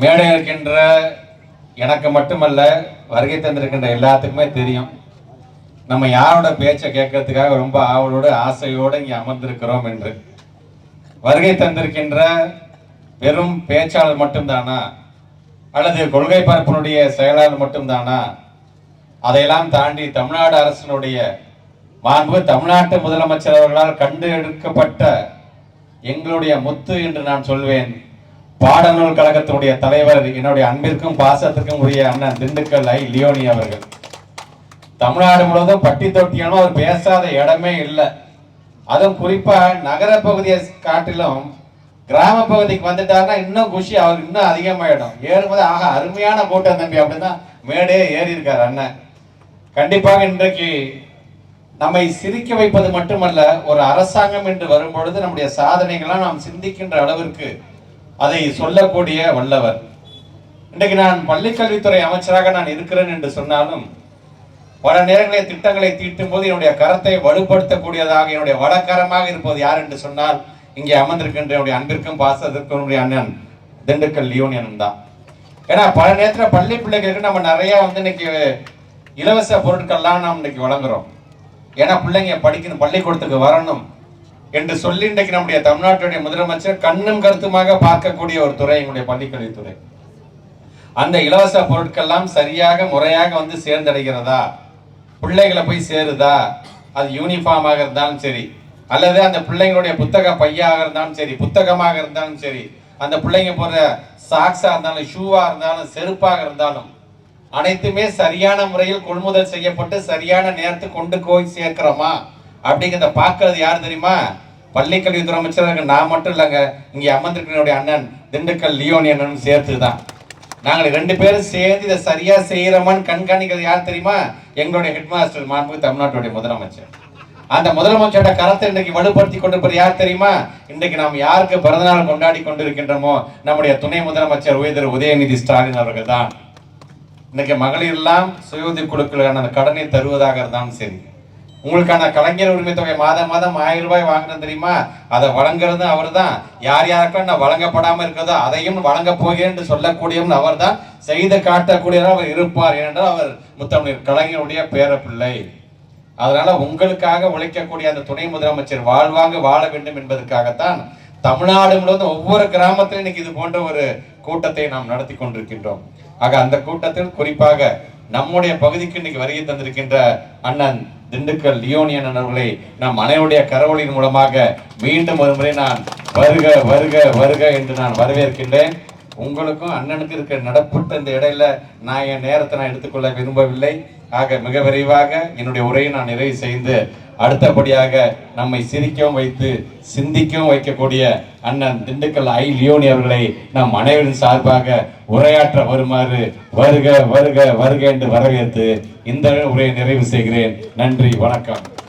மேடை இருக்கின்ற எனக்கு மட்டுமல்ல வருகை தந்திருக்கின்ற எல்லாத்துக்குமே தெரியும். நம்ம யாரோட பேச்சை கேட்கறதுக்காக ரொம்ப ஆவலோடு ஆசையோடு இங்கே அமர்ந்திருக்கிறோம் என்று. வருகை தந்திருக்கின்ற வெறும் பேச்சாளர் மட்டும்தானா? அல்லது கொள்கை பரப்பினுடைய செயலாளர் மட்டும்தானா? அதையெல்லாம் தாண்டி தமிழ்நாடு அரசினுடைய மாண்பு தமிழ்நாட்டு முதலமைச்சர் அவர்களால் கண்டு எடுக்கப்பட்ட எங்களுடைய முத்து என்று நான் சொல்வேன். பாடநூல் கழகத்தினுடைய தலைவர் என்னுடைய அன்பிற்கும் பாசத்திற்கும் உரிய அண்ணன் திண்டுக்கல் ஐ. லியோனி அவர்கள். தமிழ்நாடு முழுவதும் பட்டி தொட்டியாலும் அவர் பேசாத இடமே இல்லை. அதுவும் குறிப்பா நகர பகுதியை காட்டிலும் கிராம பகுதிக்கு வந்துட்டாருன்னா இன்னும் குஷி அவருக்கு இன்னும் அதிகமாயிடும். ஏறும்போது ஆக அருமையான கூட்டம் தம்பி அப்படின்னு தான் மேடே ஏறி இருக்காரு அண்ணன். கண்டிப்பாக இன்றைக்கு நம்மை சிரிக்க வைப்பது மட்டுமல்ல ஒரு அரசாங்கம் என்று வரும்பொழுது நம்முடைய சாதனைகள்லாம் நாம் சிந்திக்கின்ற அளவிற்கு அதை சொல்லக்கூடிய வல்லவர். இன்றைக்கு நான் பள்ளிக்கல்வித்துறை அமைச்சராக நான் இருக்கிறேன் என்று சொன்னாலும் பல நேரங்களில் திட்டங்களை தீட்டும் போது என்னுடைய கரத்தை வலுப்படுத்தக்கூடியதாக என்னுடைய வடக்கரமாக இருப்பது யார் என்று சொன்னால் இங்கே அமர்ந்திருக்கின்ற என்னுடைய அன்பிற்கும் பாசத்திற்கும் அண்ணன் திண்டுக்கல் லியோனியன் தான் ஏன்னா பல நேரத்தில் பள்ளி பிள்ளைகளுக்கு நம்ம நிறைய வந்து இன்னைக்கு இலவச பொருட்கள்லாம் நாம் இன்னைக்கு வழங்குறோம். ஏன்னா பிள்ளைங்க படிக்கணும் பள்ளிக்கூடத்துக்கு வரணும். என்று சொல்லி இன்றைக்கு நம்முடைய தமிழ்நாட்டுடைய முதலமைச்சர் கண்ணும் கருத்துமாக பார்க்கக்கூடிய ஒரு துறை எங்களுடைய பள்ளிக்கல்வித்துறை அந்த இலவச பொருட்கள்லாம் சரியாக முறையாக வந்து சேர்ந்தடைகிறதா? பிள்ளைகளை போய் சேருதா? அது யூனிஃபார்மாக இருந்தாலும் சரி. அல்லது அந்த பிள்ளைங்களுடைய புத்தக பையாக இருந்தாலும் சரி புத்தகமாக இருந்தாலும் சரி அந்த பிள்ளைங்க போற சாக்ஸா இருந்தாலும் ஷூவா இருந்தாலும் செருப்பாக இருந்தாலும் அனைத்துமே சரியான முறையில் கொள்முதல் செய்யப்பட்டு சரியான நேரத்துக்கு கொண்டு போய் சேர்க்கிறோமா? அப்படிங்கிறத பார்க்கறது யார் தெரியுமா? பள்ளிக்கல்வித்துறை அமைச்சர் நான் மட்டும் இல்லைங்க. இங்கே அமர்ந்திருக்கிற அண்ணன் திண்டுக்கல் லியோனி அண்ணன் சேர்த்து தான். நாங்கள் ரெண்டு பேரும் சேர்ந்து இதை சரியா செய்யறோமான்னு கண்காணிக்கிறது யார் தெரியுமா? எங்களுடைய ஹெட் மாஸ்டர் மாண்பு தமிழ்நாட்டுடைய முதலமைச்சர். அந்த முதலமைச்சரோட கரத்தை இன்னைக்கு வலுப்படுத்தி கொண்டிருப்பது யார் தெரியுமா? இன்றைக்கு நாம் யாருக்கு பிறந்தநாள் கொண்டாடி கொண்டிருக்கின்றோமோ? நம்முடைய துணை முதலமைச்சர் உயர் உதயநிதி ஸ்டாலின் அவர்கள் தான். இன்னைக்கு மகளிர் எல்லாம் சுய உதவி குழுக்களுக்கான அந்த கடனை தருவதாக இருந்தாலும் சரி. உங்களுக்கான கலைஞர் உரிமை தொகை மாதம் மாதம் ஆயிரம் ரூபாய் வாங்கினது தெரியுமா? அதை வழங்குறது அவர் தான் யார் யாருக்கெல்லாம் நான் வழங்கப்படாமல் இருக்கிறதோ அதையும் வழங்க போகிறேன் என்று சொல்லக்கூடியவன் அவர் தான் செய்து காட்டக்கூடியவர் அவர் இருப்பார். ஏனென்றால் அவர் முத்தமிழர் கலைஞருடைய பேரப்பிள்ளை. அதனால உங்களுக்காக உழைக்கக்கூடிய அந்த துணை முதலமைச்சர் வாழ்வாங்க வாழ வேண்டும் என்பதற்காகத்தான் தமிழ்நாடு முழுவதும் ஒவ்வொரு கிராமத்திலும் இன்னைக்கு இது போன்ற ஒரு கூட்டத்தை நாம் நடத்தி கொண்டிருக்கின்றோம். ஆக அந்த கூட்டத்தில் குறிப்பாக நம்முடைய பகுதிக்கு இன்னைக்கு வருகை தந்திருக்கின்ற அண்ணன் திண்டுக்கல் லியோனியன் அண்ணர்களை நம் அனைவருடைய கரவொலியின் மூலமாக மீண்டும் ஒரு முறை நான் வருக வருக வருக என்று நான் வரவேற்கின்றேன். உங்களுக்கும் அண்ணனுக்கு இருக்கிற நடப்புட்ட இந்த இடையில நான் என் நேரத்தை நான் எடுத்துக்கொள்ள விரும்பவில்லை. ஆக மிக விரைவாக என்னுடைய உரையை நான் நிறைவு செய்து அடுத்தபடியாக நம்மை சிரிக்கவும் வைத்து சிந்திக்கவும் வைக்கக்கூடிய அண்ணன் திண்டுக்கல் ஐ லியோனி அவர்களை நம் அனைவரின் சார்பாக உரையாற்ற வருமாறு வருக வருக வருக என்று வரவேற்று இந்த உரையை நிறைவு செய்கிறேன். நன்றி வணக்கம்.